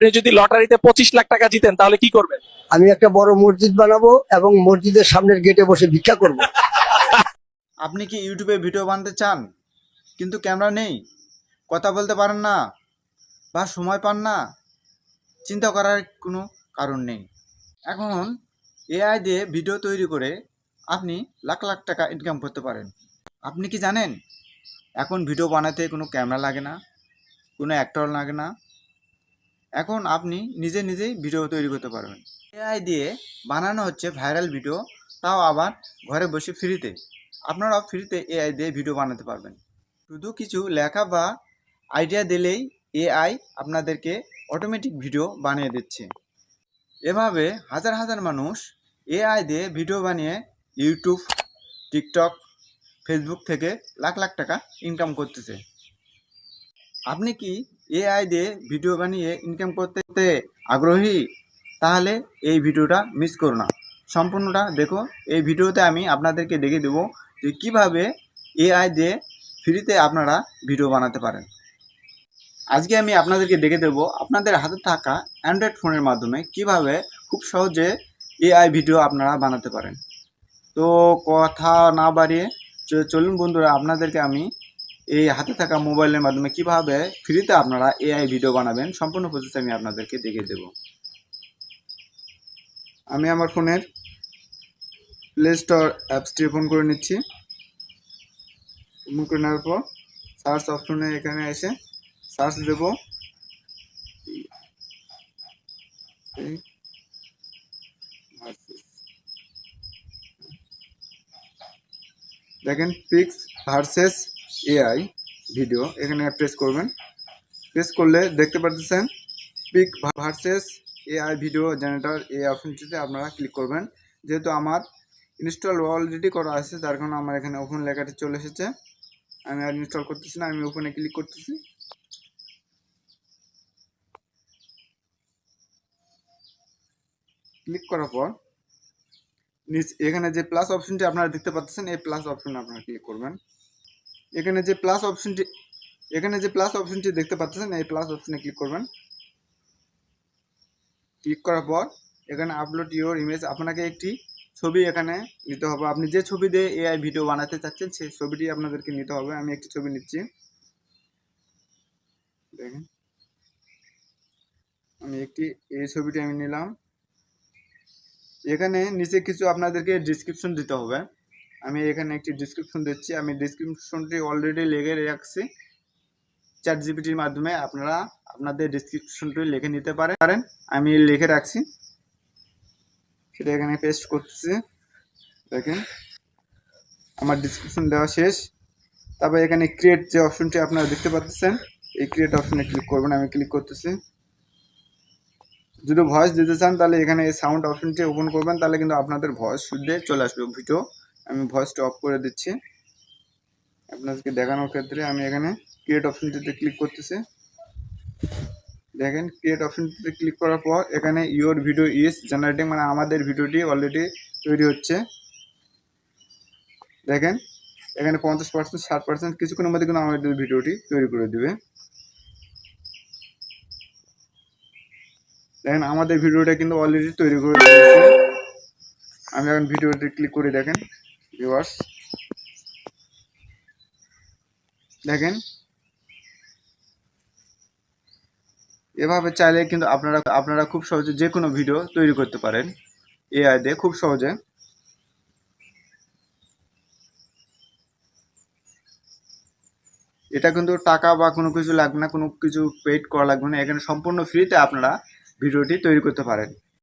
আপনি যদি লটারিতে পঁচিশ লাখ টাকা জিতেন তাহলে কি করবেন? আমি একটা বড় মসজিদ বানাবো এবং মসজিদের সামনের গেটে বসে ভিক্ষা করব। আপনি কি ইউটিউবে ভিডিও বানাতে চান? কিন্তু ক্যামেরা নেই। কথা বলতে পারেন না বা সময় পান না। চিন্তা করার কোনো কারণ নেই। এখন এআই দিয়ে ভিডিও তৈরি করে আপনি লাখ লাখ টাকা ইনকাম করতে পারেন। আপনি কি জানেন? এখন ভিডিও বানাতে কোনো ক্যামেরা লাগে না কোনো অ্যাক্টর লাগে না এখন আপনি নিজে নিজেই ভিডিও তৈরি করতে পারবেন। এআই দিয়ে বানানো হচ্ছে ভাইরাল ভিডিও, তাও আবার ঘরে বসে ফ্রিতে। আপনারাও ফ্রিতে এআই দিয়ে ভিডিও বানাতে পারবেন। শুধু কিছু লেখা বা আইডিয়া দিলেই এআই আপনাদেরকে অটোমেটিক ভিডিও বানিয়ে দিচ্ছে। এভাবে হাজার হাজার মানুষ এআই দিয়ে ভিডিও বানিয়ে ইউটিউব টিকটক ফেসবুক থেকে লাখ লাখ টাকা ইনকাম করতেছে। আপনি কি এআই দিয়ে ভিডিও বানিয়ে ইনকাম করতে আগ্রহী? তাহলে এই ভিডিওটা মিস করো না। সম্পূর্ণটা দেখো। এই ভিডিওতে আমি আপনাদেরকে দেখে দেবো যে কীভাবে এআই দিয়ে ফ্রিতে আপনারা ভিডিও বানাতে পারেন। আজকে আমি আপনাদেরকে দেখে দেবো আপনাদের হাতে থাকা অ্যান্ড্রয়েড ফোনের মাধ্যমে কীভাবে খুব সহজে এআই ভিডিও আপনারা বানাতে পারেন। তো কথা না বাড়িয়ে চলুন বন্ধুরা, আপনাদেরকে আমি এই হাতে থাকা মোবাইলের মাধ্যমে কীভাবে ফ্রিতে আপনারা এআই ভিডিও বানাবেন, সম্পূর্ণ প্রসেস আমি আপনাদেরকে দেখিয়ে দেবো। আমি আমার ফোনের প্লে স্টোর অ্যাপসটি ওপেন করে নিচ্ছি। ওপেন করে নেওয়ার পর সার্চ অপশনে এখানে এসে সার্চ দেব। দেখেন পিক্স ভার্সেস এআই ভিডিও এখানে প্রেস করবেন। প্রেস করলে দেখতে পাচ্ছেন pick versus AI video generator এই অপশনটিতে আপনারা ক্লিক করবেন। যেহেতু আমার ইনস্টল অলরেডি করা আছে, যার কারণে আমার এখানে ওপেন লেখাটি চলে এসেছে। আমি আর ইনস্টল করতেছি না, আমি ওপেনে ক্লিক করতেছি। ক্লিক করার পর, নিচ এখানে যে প্লাস অপশনটি আপনারা দেখতে পাচ্ছেন, এই প্লাস অপশনে আপনারা ক্লিক করবেন। এখানে যে প্লাস অপশনটি এখানে যে প্লাস অপশনটি দেখতে পাচ্ছেন, এই প্লাস অপশনে ক্লিক করবেন। ক্লিক করার পর এখানে আপলোড ইওর ইমেজ আপনাকে একটি ছবি এখানে নিতে হবে। আপনি যে ছবি দিয়ে এআই ভিডিও বানাতে চাচ্ছেন, সেই ছবিটি আপনাদেরকে নিতে হবে। আমি একটি ছবি নিচ্ছি। দেখেন। আমি একটি এই ছবিটি আমি নিলাম। এখানে নিচে কিছু আপনাদেরকে ডিসক্রিপশন দিতে হবে। আমি এখানে একটি ডিসক্রিপশন দিচ্ছি। আমি ডিসক্রিপশনটি অলরেডি লিখে রাখছি। চ্যাট জিপিটির মাধ্যমে আপনারা আপনাদের ডিসক্রিপশনটি লিখে নিতে পারেন। আমি লিখে রাখছি। সেটা এখানে পেস্ট করতেছি দেখেন, আমার ডিসক্রিপশন দেওয়া শেষ। তারপর এখানে ক্রিয়েট যে অপশনটি আপনারা দেখতে পাচ্ছেন, এই ক্রিয়েট অপশনে ক্লিক করবেন। আমি ক্লিক করতেছি। যদি ভয়েস দিতে চান, তাহলে এখানে সাউন্ড অপশনটি ওপেন করবেন। তাহলে কিন্তু আপনাদের ভয়েস শুদ্ধে চলে আসবে ভিডিও আমি ভয়েসটা অফ করে দিচ্ছি। আপনাদেরকে দেখানোর ক্ষেত্রে আমি এখানে ক্রিয়েট অপশনটিতে ক্লিক করতেছি। দেখেন ক্রিয়েট অপশনটিতে ক্লিক করার পর এখানে ইওর ভিডিও ইজ জেনারেটিং মানে আমাদের ভিডিওটি অলরেডি তৈরি হচ্ছে। দেখেন, এখানে পঞ্চাশ পার্সেন্ট ষাট পার্সেন্ট কিছুক্ষণের মধ্যে কিন্তু আমাদের ভিডিওটি তৈরি করে দিবে। দেখেন, আমাদের ভিডিওটা কিন্তু অলরেডি তৈরি করে দিয়েছে। আমি এখন ভিডিওতে ক্লিক করে, দেখেন। ভিউয়ার্স দেখেন। এভাবে চাইলে কিন্তু আপনারা আপনারা খুব সহজে যে কোনো ভিডিও তৈরি করতে পারেন। এআই দিয়ে খুব সহজে। এটা কিন্তু টাকা বা কোনো কিছু লাগবে না, কোনো কিছু পেড করা লাগবে না। এখানে সম্পূর্ণ ফ্রিতে আপনারা ভিডিওটি তৈরি করতে পারেন।